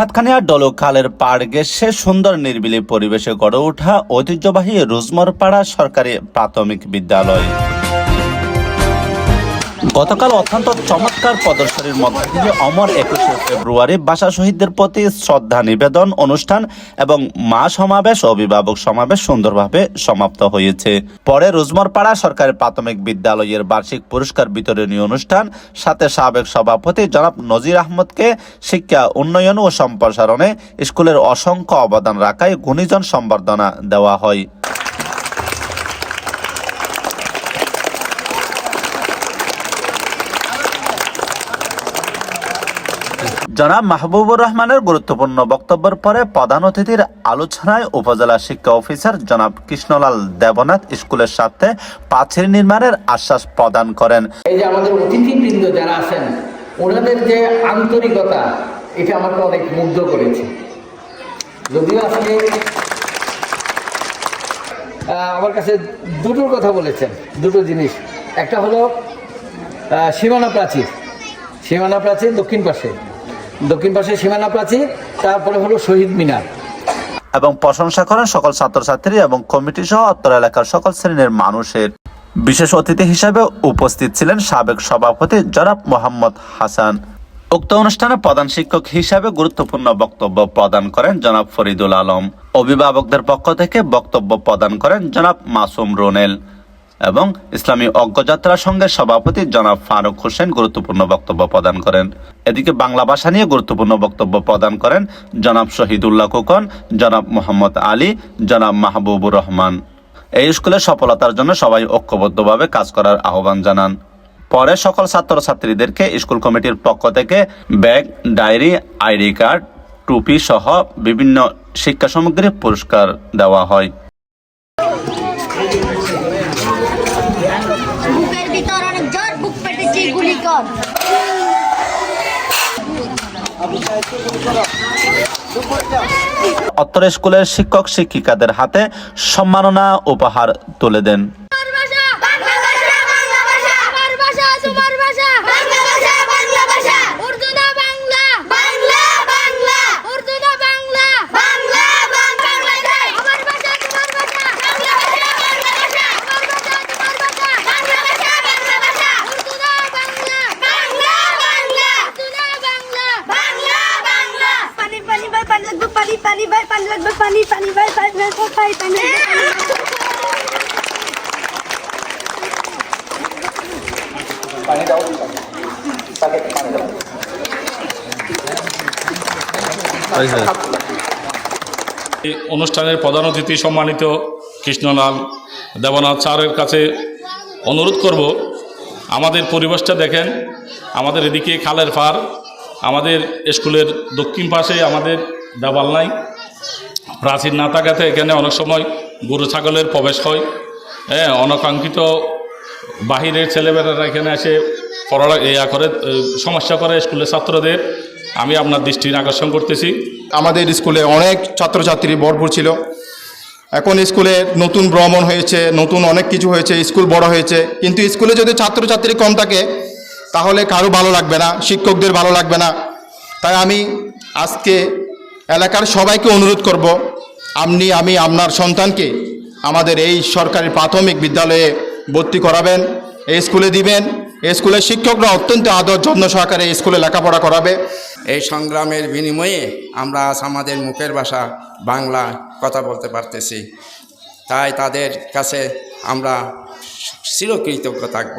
সাতখানিয়া ডলক খালের পাড় গেছে সুন্দর নির্বিলি পরিবেশে গড়ে ওঠা ঐতিহ্যবাহী রুজমরপাড়া সরকারি প্রাথমিক বিদ্যালয়। গতকাল অত্যন্ত চমৎকার প্রদর্শনীর মধ্যে অমর একুশে ফেব্রুয়ারি ভাষা শহীদদের প্রতি শ্রদ্ধা নিবেদন, অনুষ্ঠান এবং মা সমাবেশ অভিভাবক সমাবেশ সুন্দরভাবে সমাপ্ত হয়েছে। পরে রুজমরপাড়া সরকারি প্রাথমিক বিদ্যালয়ের বার্ষিক পুরস্কার বিতরণী অনুষ্ঠান, সাথে সাবেক সভাপতি জনাব নজির আহমদকে শিক্ষা, উন্নয়ন ও সম্প্রসারণে স্কুলের অসংখ্য অবদান রাখায় গুণীজন সম্বর্ধনা দেওয়া হয়। জনাব মাহবুবুর রহমানের গুরুত্বপূর্ণ বক্তব্যের পরে প্রধান অতিথির আলোচনায় উপজেলা শিক্ষা অফিসার জনাব কৃষ্ণলাল দেবনাথ স্কুলের সাথে পাঁচিল নির্মাণের আশ্বাস প্রদান করেন। এই যে আমাদের অতিথিবৃন্দ যারা আছেন, ওনাদের যে আন্তরিকতা, এটা আমাকে অনেক মুগ্ধ করেছে। যদিও আজকে আমার কাছে দুটোর কথা বলেছেন, দুটো জিনিস। একটা হলো সীমানা প্রাচীর। সীমানা প্রাচীর দক্ষিণ পাশে। দক্ষিণ পাশে সীমানা প্রাচীর তারপরে হলো শহীদ মিনার। এবং প্রশংসা করেন সকল ছাত্রছাত্রী এবং কমিটি সহ অত্তর এলাকার সকল শ্রেণির মানুষের। বিশেষ অতিথি হিসাবে উপস্থিত ছিলেন সাবেক সভাপতি জনাব মোহাম্মদ হাসান। উক্ত অনুষ্ঠানে প্রধান শিক্ষক হিসাবে গুরুত্বপূর্ণ বক্তব্য প্রদান করেন জনাব ফরিদুল আলম। অভিভাবকদের পক্ষ থেকে বক্তব্য প্রদান করেন জনাব মাসুম রোনেল। এবং ইসলামী অজ্ঞযাত্রা সংঘের সভাপতি জনাব ফারুক হোসেন গুরুত্বপূর্ণ বক্তব্য প্রদান করেন। এদিকে বাংলা ভাষা নিয়ে গুরুত্বপূর্ণ বক্তব্য প্রদান করেন জনাব শহীদুল্লাহ খোকন, জনাব মোহাম্মদ আলী, জনাব মাহবুবুর রহমান। এই স্কুলের সফলতার জন্য সবাই ঐক্যবদ্ধভাবে কাজ করার আহ্বান জানান। পরে সকল ছাত্রছাত্রীদেরকে স্কুল কমিটির পক্ষ থেকে ব্যাগ, ডায়েরি, আইডি কার্ড, টুপি সহ বিভিন্ন শিক্ষা সামগ্রী পুরস্কার দেওয়া হয়। বুকের ভিতর অনেক বুক পেটেছি, গুলি কর। অত্তর স্কুলের শিক্ষক শিক্ষিকাদের হাতে সম্মাননা উপহার তুলে দেন ভাষা বাংলা ভাষা বাংলা ভাষা আমার ভাষা তোমার ভাষা বাংলা ভাষা বাংলা ভাষা উর্দু না বাংলা বাংলা বাংলা উর্দু না বাংলা বাংলা বাংলা আমার ভাষা তোমার ভাষা বাংলা ভাষা বাংলা ভাষা আমার ভাষা তোমার ভাষা বাংলা ভাষা বাংলা ভাষা উর্দু না বাংলা বাংলা বাংলা উর্দু না বাংলা বাংলা বাংলা পানি পানি ভাই পানি লাগবে পানি পানি ভাই পানি লাগবে পানি পানি ভাই পানি পানি এই অনুষ্ঠানের প্রধান অতিথি সম্মানিত কৃষ্ণলাল দেবনাথ স্যারের কাছে অনুরোধ করব আমাদের পরিবেশটা দেখেন আমাদের এদিকে খালের পার আমাদের স্কুলের দক্ষিণ পাশে আমাদের দেওয়াল নাই। প্রাচীর না থাকাতে এখানে অনেক সময় গরু ছাগলের প্রবেশ হয়। হ্যাঁ অনাকাঙ্ক্ষিত বাহিরের ছেলেমেয়েরা এখানে এসে পড়া ইয়া করে সমস্যা করে স্কুলের ছাত্রদের। আমি আপনার দৃষ্টির আকর্ষণ করতেছি। আমাদের স্কুলে অনেক ছাত্রছাত্রী ভরপুর ছিল। এখন স্কুলে নতুন ভ্রমণ হয়েছে, নতুন অনেক কিছু হয়েছে, স্কুল বড় হয়েছে। কিন্তু স্কুলে যদি ছাত্রছাত্রী কম থাকে, তাহলে কারও ভালো লাগবে না, শিক্ষকদের ভালো লাগবে না। তাই আমি আজকে এলাকার সবাইকে অনুরোধ করব, আপনি, আমি, আপনার সন্তানকে আমাদের এই সরকারি প্রাথমিক বিদ্যালয়ে ভর্তি করাবেন, এই স্কুলে দিবেন। এই স্কুলের শিক্ষকরা অত্যন্ত আদর যত্ন সহকারে এই স্কুলে লেখাপড়া করাবে। এই সংগ্রামের বিনিময়ে আমরা আজ আমাদের মুখের ভাষা বাংলা কথা বলতে পারতেছি। তাই তাদের কাছে আমরা চিরকৃতজ্ঞ থাকব।